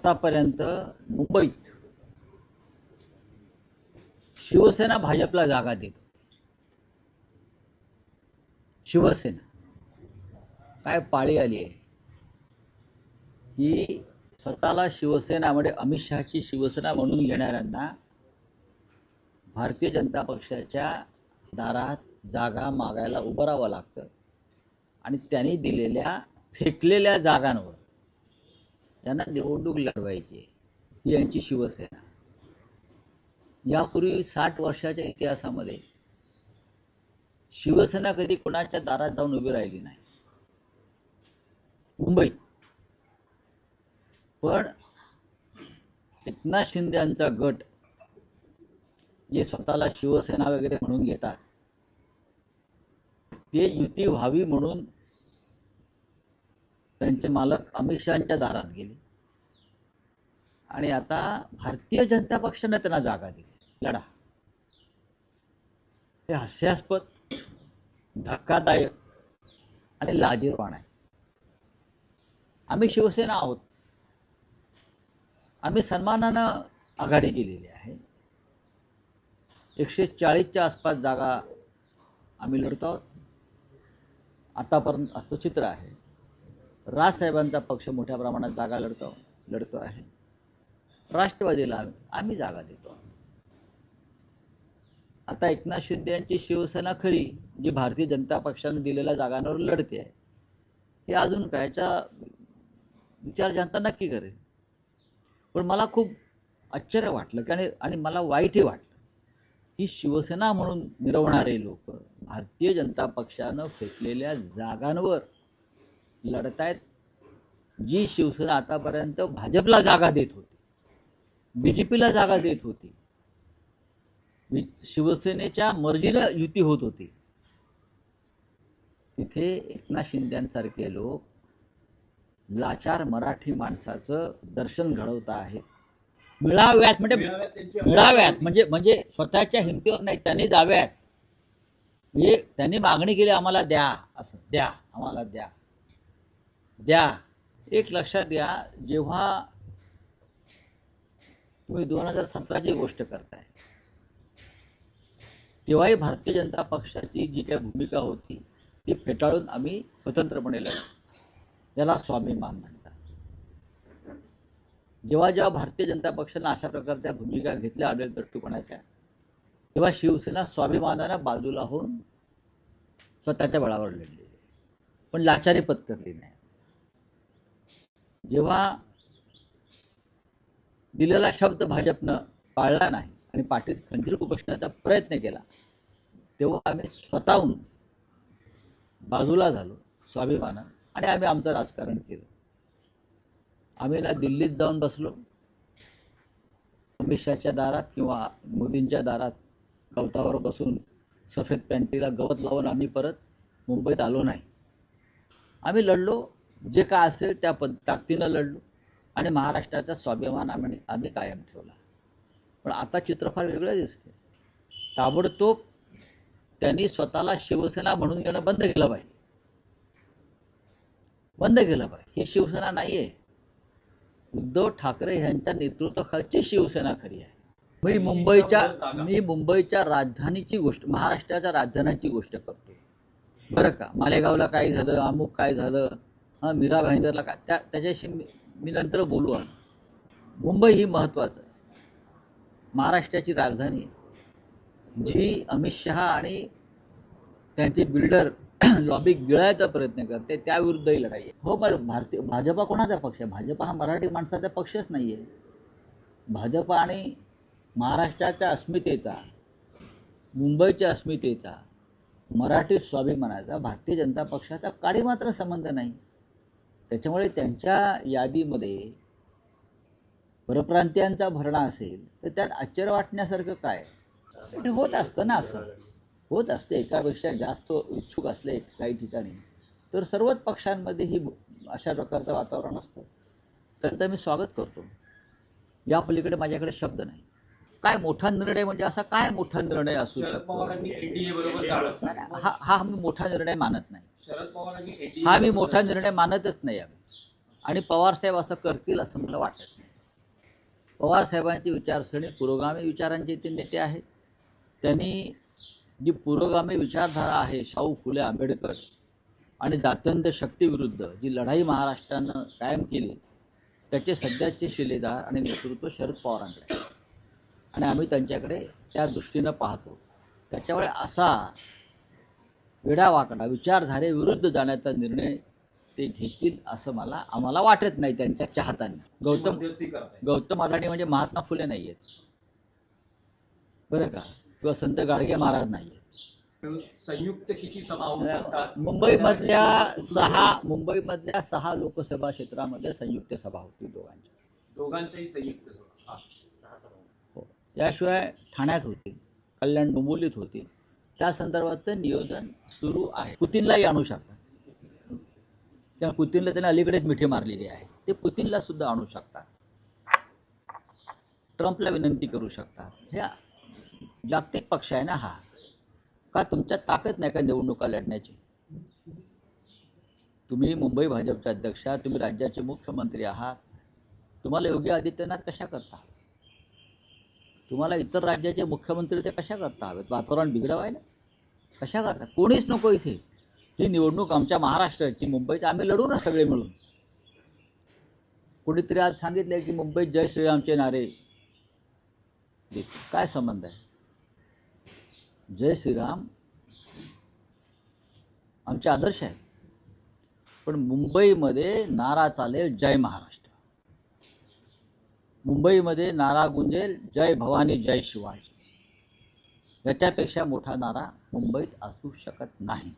आतापर्यंत मुंबईत शिवसेना भाजपला जागा देत होती. शिवसेना. काय पाळी आली आहे? की स्वतःला शिवसेना म्हणजे अमित शहाची शिवसेना म्हणून घेणाऱ्यांना भारतीय जनता पक्षाच्या दारात जागा मागायला उभं राहावं लागतं. आणि त्यांनी दिलेल्या फेकलेल्या जागांवर यांना निवडणूक लढवायची ही यांची शिवसेना. यापूर्वी साठ वर्षाच्या इतिहासामध्ये शिवसेना कधी कोणाच्या दारात जाऊन उभी राहिली नाही. मुंबईत. पण एकनाथ शिंदे यांचा गट जे स्वतःला शिवसेना वगैरे म्हणून घेतात ते युती व्हावी म्हणून त्यांचे मालक अमित शहाच्या दारात गेले. आणि आता भारतीय जनता पक्षानं त्यांना जागा दिली. लढा. हे हास्यास्पद धक्कादायक आणि लाजीरवाण आहे. आम्ही शिवसेना आहोत. आम्ही सन्मानानं आघाडी केलेली आहे. एकशे चाळीसच्या आसपास जागा आम्ही लढतो आहोत. आतापर्यंत असं चित्र आहे. राजसाहेबांचा पक्ष मोठ्या प्रमाणात जागा लढतो लढतो आहे. राष्ट्रवादीला आम्ही आम्ही जागा देतो. आता एकनाथ शिंदे यांची शिवसेना खरी जी भारतीय जनता पक्षाने दिलेल्या जागांवर लढते आहे हे अजून काय? विचार जनता नक्की करेल. पण मला खूप आश्चर्य वाटलं की आणि मला वाईटही वाटलं की शिवसेना म्हणून मिरवणारे लोक भारतीय जनता पक्षानं फेकलेल्या जागांवर लढतायत जी शिवसेना आतापर्यंत भाजपला जागा देत होती बी जे पीला जागा देत होती शिवसेनेच्या मर्जीनं युती होत होती. तिथे एकनाथ शिंद्यांसारखे लोक लाचार मराठी माणसाचं दर्शन घडवत आहेत. मिळाव्यात म्हणजे मिळाव्यात म्हणजे म्हणजे स्वतःच्या हिमतीवर नाही त्यांनी जाव्यात. म्हणजे त्यांनी मागणी केली आम्हाला द्या असं द्या आम्हाला द्या. द्या. एक लक्षात द्या जेव्हा तुम्ही दोन हजार सतराची गोष्ट करताय तेव्हाही भारतीय जनता पक्षाची जी काही भूमिका होती ती फेटाळून आम्ही स्वतंत्रपणे लढलो. याला स्वाभिमान म्हणतात. जेव्हा जेव्हा भारतीय जनता पक्षानं अशा प्रकारच्या भूमिका घेतल्या आढळ दृष्टिकोनाच्या तेव्हा शिवसेना स्वाभिमानानं बाजूला होऊन स्वतःच्या बळावर लढलेली. पण लाचारी पत्करली नाही. जेव्हा दिलेला शब्द भाजपनं पाळला नाही आणि पाठीत खंजीर उपसण्याचा प्रयत्न केला तेव्हा आम्ही स्वतःहून बाजूला झालो स्वाभिमानानं. आणि आम्ही आमचं राजकारण केलं. आम्ही ना दिल्लीत जाऊन बसलो. अमित शहाच्या दारात किंवा मोदींच्या दारात गवतावर बसून सफेद पॅन्टीला गवत लावून आम्ही परत मुंबईत आलो नाही. आम्ही लढलो. जे काय असेल त्या पद ताकदीनं लढलो. आणि महाराष्ट्राचा स्वाभिमान आम्ही आम्ही कायम ठेवला. पण आता चित्र फार वेगळं दिसते ताबडतोब त्यांनी स्वतःला शिवसेना म्हणून घेणं बंद केलं पाहिजे. बंद केलं पाहिजे. ही शिवसेना नाही आहे उद्धव ठाकरे यांच्या नेतृत्वाखालची शिवसेना खरी आहे. मी मुंबईच्या मी मुंबईच्या राजधानीची गोष्ट महाराष्ट्राच्या राजधानीची गोष्ट करतो बरं का? मालेगावला काय झालं? अमुक काय झालं? हां मीरा भाईंदरला का त्या त्याच्याशी मी मी नंतर बोलू आहे मुंबई ही महत्त्वाचं आहे. महाराष्ट्राची राजधानी आहे. जी अमित शहा आणि त्यांचे बिल्डर लॉबी गिळायचा प्रयत्न करते त्याविरुद्धही लढाई आहे. हो बरं भारतीय भाजपा कोणाचा पक्ष आहे? भाजपा हा मराठी माणसाचा पक्षच नाही आहे भाजप आणि महाराष्ट्राच्या अस्मितेचा मुंबईच्या अस्मितेचा मराठी स्वाभिमानाचा भारतीय जनता पक्षाचा काळी मात्र संबंध नाही. त्याच्यामुळे त्यांच्या यादीमध्ये परप्रांतीयांचा भरणा असेल तर त्यात आश्चर्य वाटण्यासारखं काय? ते होत असतं ना असं. होत असते. एकापेक्षा जास्त इच्छुक असले काही ठिकाणी. तर सर्वच पक्षांमध्ये ही अशा प्रकारचं वातावरण असतं. त्यांचं मी स्वागत करतो. या पलीकडे माझ्याकडे शब्द नाही. काय मोठा निर्णय म्हणजे असा काय मोठा निर्णय असू शकतो? हा हा मी मोठा निर्णय मानत नाही. हा मी मोठा निर्णय मानतच नाही आम्ही. आणि पवार साहेब असं करतील असं मला वाटत नाही. पवारसाहेबांची विचारसरणी पुरोगामी विचारांचे ते नेते आहेत. त्यांनी जी पुरोगामी विचारधारा आहे शाहू फुले आंबेडकर आणि दातंत शक्तीविरुद्ध जी लढाई महाराष्ट्रानं कायम केली त्याचे सध्याचे शिलेदार आणि नेतृत्व शरद पवारांकडे आणि आम्ही त्यांच्याकडे त्या दृष्टीनं पाहतो. त्याच्यामुळे असा वेडावाकडा विचारधारेविरुद्ध जाण्याचा निर्णय ते घेतील असं मला आम्हाला वाटत नाही त्यांच्या चाहत्यांनी गौतम गौतम अडाणी म्हणजे महात्मा फुले नाही आहेत बरं का? किंवा संत गाडगे महाराज नाही आहेत संयुक्त किती सभा मुंबईमधल्या सहा मुंबईमधल्या सहा लोकसभा क्षेत्रामध्ये संयुक्त सभा होती दोघांची. दोघांच्याही संयुक्त सभा. हा. हो. याशिवाय ठाण्यात होतील कल्याण डोंबिवलीत होतील त्या संदर्भात नियोजन सुरू आहे. पुतीनलाही आणू शकतात. त्या पुतीनला त्यांनी अलीकडेच मिठी मारलेली आहे. ते पुतीनला सुद्धा आणू शकतात. ट्रम्पला विनंती करू शकतात. ह्या जागतिक पक्ष आहे ना हा? का तुमच्या ताकद नाही का निवडणुका लढण्याची? तुम्ही मुंबई भाजपचे अध्यक्ष आहात तुम्ही राज्याचे मुख्यमंत्री आहात. तुम्हाला योगी आदित्यनाथ कशा करता तुम्हाला इतर राज्याचे मुख्यमंत्री ते कशा करता हवेत? वातावरण बिघडवायला कशा करता? कोणीच नको इथे. ही निवडणूक आमच्या महाराष्ट्राची मुंबईची आम्ही लढू ना सगळे मिळून. कुणीतरी आज सांगितले की मुंबईत जय श्रीरामचे नारे. काय संबंध आहे? जय श्रीराम आमचे आदर्श आहेत. पण मुंबईमध्ये नारा चालेल जय महाराष्ट्र. मुंबईमध्ये नारा गुंजेल जय भवानी जय शिवाजी. याच्यापेक्षा मोठा नारा मुंबईत असू शकत नाही.